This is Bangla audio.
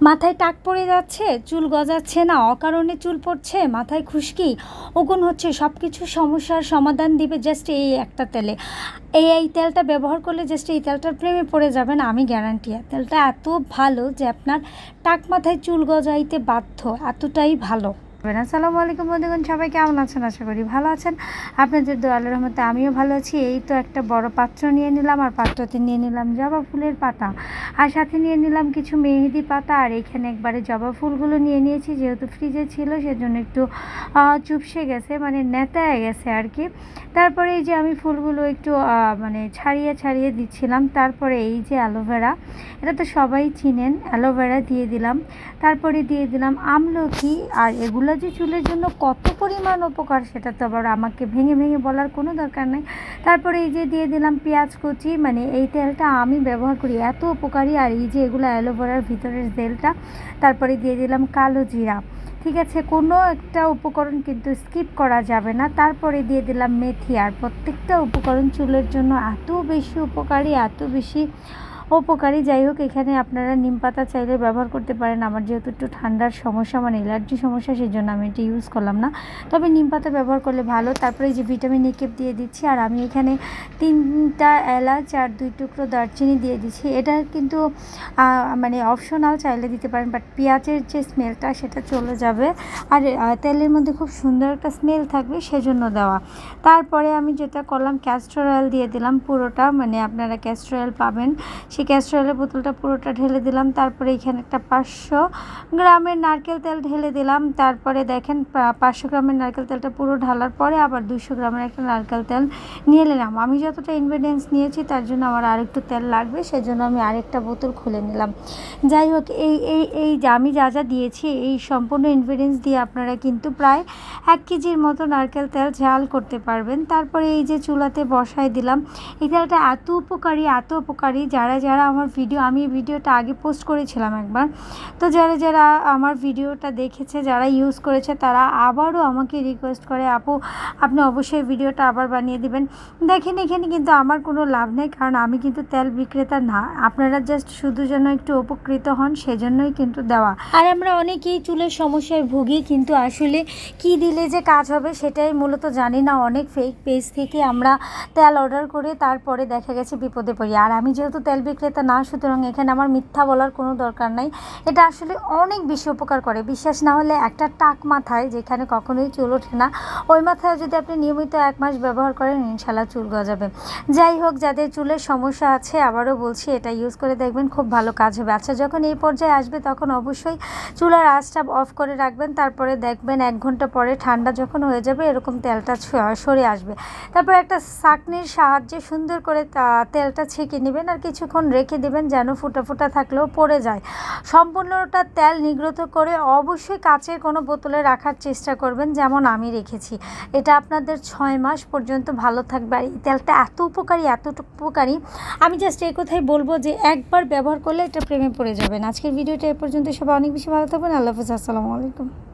মাথায় টাক পড়ে যাচ্ছে, চুল গজাচ্ছে না, অকারণে চুল পড়ছে, মাথায় খুশকি। ওগুন হচ্ছে সব কিছু সমস্যার সমাধান দিবে জাস্ট এই একটা তেলে। এই এই তেলটা ব্যবহার করলে জাস্ট এই তেলটার প্রেমে পড়ে যাবেন, আমি গ্যারান্টি তেলটা এত ভালো যে আপনার টাক মাথায় চুল গজাইতে বাধ্য, এতটাই ভালো। আসসালামু আলাইকুম বন্ধুগণ, সবাই কেমন আছেন? আশা করি ভালো আছেন। আপনাদের দোয়ালের রহমতে আমিও ভালো আছি। এই তো একটা বড় পাত্র নিয়ে নিলাম, আর পাত্রতে নিয়ে নিলাম জবা ফুলের পাতা। আর সাথে নিয়ে নিলাম কিছু মেহেদি পাতা, আর এখানে একবারে জবা ফুলগুলো নিয়ে নিয়েছি। যেহেতু ফ্রিজে ছিল, সেজন্য একটু চুপসে গেছে মানে নেতায় গেছে আর কি। তারপরে এই যে আমি ফুলগুলো একটু মানে ছাড়িয়ে ছাড়িয়ে দিচ্ছিলাম। তারপরে এই যে অ্যালোভেরা এটা তো সবাই চিনেন অ্যালোভেরা দিয়ে দিলাম। তারপরে দিয়ে দিলাম আমলকি, আর এগুলো যে চুলের জন্য কত পরিমাণ উপকার সেটা তো আবার আমাকে ভেঙে ভেঙে বলার কোনো দরকার নেই। তারপরে এই যে দিয়ে দিলাম পেঁয়াজ কুচি মানে এই তেলটা আমি ব্যবহার করি, এত উপকারী। আর এই যে এগুলো অ্যালোভেরার ভিতরের তেলটা, তারপরে দিয়ে দিলাম কালো জিরা। ঠিক আছে, কোনো একটা উপকরণ কিন্তু স্কিপ করা যাবে না। তারপরে দিয়ে দিলাম মেথি। আর প্রত্যেকটা উপকরণ চুলের জন্য এত বেশি উপকারী, এত বেশি উপকারী যাই হোক, এখানে আপনারা নিম পাতা চাইলে ব্যবহার করতে পারেন। আমার যেহেতু একটু ঠান্ডার সমস্যা মানে অ্যালার্জি সমস্যা সেই জন্য আমি এটা ইউজ করলাম না। তবে নিম পাতা ব্যবহার করলে ভালো। তারপরে যে ভিটামিন ই কেপ দিয়ে দিচ্ছি, আর আমি এখানে তিনটা এলাচ আর দুই টুকরো দারচিনি দিয়ে দিচ্ছি। এটা কিন্তু মানে অপশনাল চাইলে দিতে পারেন বাট পেঁয়াজের যে স্মেলটা সেটা চলে যাবে। আর তেলের মধ্যে খুব সুন্দর একটা স্মেল থাকবে, সেজন্য দেওয়া। তারপরে আমি যেটা করলাম ক্যাস্টর অয়েল দিয়ে দিলাম পুরোটা। মানে আপনারা ক্যাস্টর অয়েল পাবেন সেই ক্যাস্টর অয়েলের বোতলটা পুরোটা ঢেলে দিলাম, তারপরে এখানে একটা পাঁচশো গ্রামের নারকেল তেল ঢেলে দিলাম, তারপরে দেখেন পাঁচশো গ্রামের নারকেল তেলটা পুরো ঢালার পরে আবার দুশো গ্রামের একটা নারকেল তেল নিয়ে নিলাম। আমি যতটা ইনগ্রেডিয়েন্টস নিয়েছি, তার জন্য আমার আরেকটু তেল লাগবে, সেজন্য আমি আরেকটা বোতল খুলে নিলাম। যাই হোক, এই এই এই আমি যা যা দিয়েছি, এই সম্পূর্ণ ইনগ্রেডিয়েন্টস দিয়ে আপনারা কিন্তু প্রায় এক কেজির মতো নারকেল তেল ঝাল করতে পারবেন। তারপরে এই যে চুলাতে বসায় দিলাম, এই তেলটা এত উপকারী এত উপকারী, যারা যারা আমার ভিডিও আমি ভিডিওটা আগে পোস্ট করেছিলাম একবার। তো যারা যারা আমার ভিডিওটা দেখেছে, যারা ইউজ করেছে, তারা আবারও আমাকে রিকোয়েস্ট করে, আপু, আপনি অবশ্যই ভিডিওটা আবার বানিয়ে দেবেন। দেখেন, এখানে কিন্তু আমার কোনো লাভ নেই, কারণ আমি কিন্তু তেল বিক্রেতা না। আপনারা জাস্ট শুধু যেন একটু উপকৃত হন, সেজন্যই কিন্তু দেওয়া। আর আমরা অনেকেই চুলের সমস্যায় ভুগি, কিন্তু আসলে কি দিলে যে কাজ হবে সেটাই মূলত জানি না। অনেক ফেক পেজ থেকে আমরা তেল অর্ডার করে তারপরে দেখা গেছে বিপদে পড়ি। আর আমি যেহেতু তেল বিক্রেতা না, সুতরাং এখানে আমার মিথ্যা বলার কোনো দরকার নাই। এটা আসলে অনেক বেশি উপকার করে। বিশ্বাস না হলে একটা টাক মাথায় যেখানে কখনোই চুল ওঠে না। ওই মাথায় যদি আপনি নিয়মিত এক মাস ব্যবহার করেন ইনশাল্লাহ চুল গজাবে। যাই হোক, যাদের চুলের সমস্যা আছে, আবারও বলছি, এটা ইউজ করে দেখবেন, খুব ভালো কাজ হবে। আচ্ছা যখন এই পর্যায়ে আসবে, তখন অবশ্যই চুলার আঁচটা অফ করে রাখবেন। তারপরে দেখবেন এক ঘণ্টা পরে ঠান্ডা যখন হয়ে যাবে, এরকম তেলটা সরে আসবে। তারপর একটা চাকনির সাহায্যে সুন্দর করে তেলটা ছেঁকে নেবেন, আর কিছুক্ষণ রেখে দেবেন যেন ফুটা ফুটা থাকলেও পড়ে যায়। সম্পূর্ণটা তেল নিগৃহীত করে অবশ্যই কাচের কোনো বোতলে রাখার চেষ্টা করবেন যেমন আমি রেখেছি। এটা আপনাদের ছয় মাস পর্যন্ত ভালো থাকবে। আর এই তেলটা এত উপকারী এত উপকারী, আমি জাস্ট এই কথাই বলব যে একবার ব্যবহার করলে এটা প্রেমে পড়ে যাবেন। আজকের ভিডিওটা এ পর্যন্ত। সবাই অনেক বেশি ভালো থাকবেন। আল্লাহ হাফিজ। আসসালামু আলাইকুম।